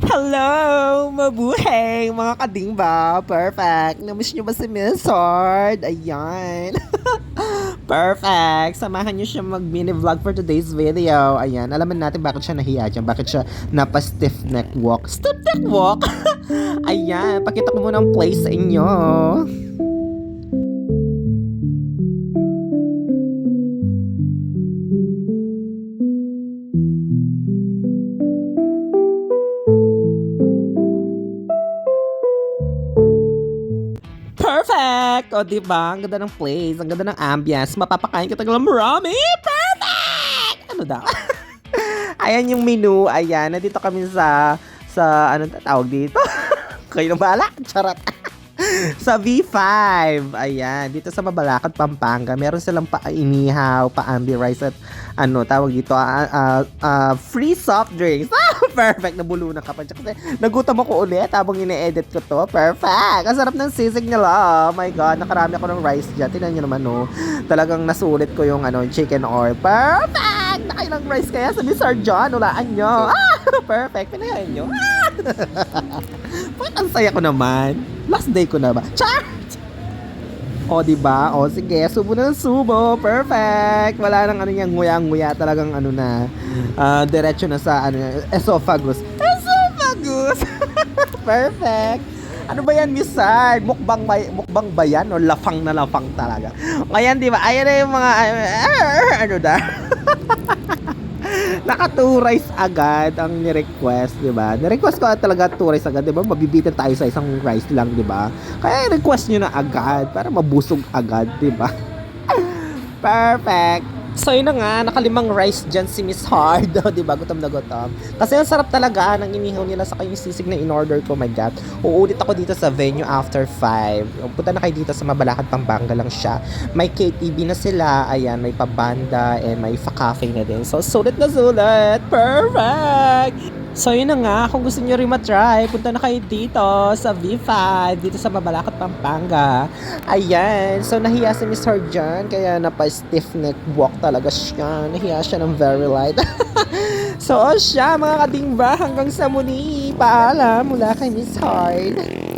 Hello! Mabuhay mga kadingba! Perfect! Namiss nyo ba si Miss Hard? Ayan! Perfect! Samahan nyo siya mag mini vlog for today's video. Ayan, alaman natin bakit siya nahiya dyan. Bakit siya napa stiff neck walk. Stiff neck walk? Ayan, pakita ko muna ang place sa inyo. Perfect! O, di ba? Ang ganda ng place, ang ganda ng ambience. Mapapakain kita ng marami. Perfect! Ano daw? Ayan yung menu. Ayan, nandito kami sa, sa, ano tawag dito? Kayo nang bahala. Charot. sa V5. Ayan, dito sa Mabalakad, Pampanga. Meron silang pa-inihaw, pa-ambi rice at ano, tawag dito, ah, ah, ah, free soft drinks. Ah, perfect. Nabulunan ka pa. Kasi nagutom ako ulit habang ine-edit ko to. Perfect. Ang sarap ng sisig nila. Oh my God, nakarami ako ng rice dyan. Tingnan nyo naman, no. Talagang nasulit ko yung ano, chicken or perfect. Nakailang rice kaya sa Sir John. Ulaan nyo. Ah, perfect. Pinayain nyo. Ah. Bakit ang saya ko naman? Last day ko na ba? Char! O, di ba? O, sige, subo na ng subo. Perfect! Wala nang ano yung nguya-nguya. Talagang ano na, ah, diretso na sa ano, esophagus. Esophagus! Perfect! Ano ba yan, Miss Sard? Mukbang ba, mukbang ba yan? O lafang na lafang talaga? Ngayon, di ba? Ayan na yung mga, ano da? Naka two rice agad ang ni-request, di ba? Ni-request ko talaga two rice agad, di ba? Mabibitin tayo sa isang rice lang, di ba? Kaya request nyo na agad para mabusog agad, di ba? Perfect! So yun na nga, nakalimang rice dyan si Miss Hard, oh, di ba? Gutom na gutom. Kasi ang sarap talaga ng inihaw nila sa kayong sisig na in-order ko, my God. Uulit ako dito sa venue after 5. Punta na kayo dito sa Mabalakad, Pampanga lang siya. May KTV na sila, ayan, may pabanda, and may fa-cafe na din. So, sulit na sulit! Perfect! So yun na nga, kung gusto nyo rin matry, punta na kayo dito sa V5, dito sa Mabalakad, Pampanga. Ayan, so nahiya si Mr. John, kaya napa-stiff neck walk talaga siya. Nahiya siya ng very light. so o siya, mga kadingba, hanggang sa muli. Paalam mula kay Miss Hard.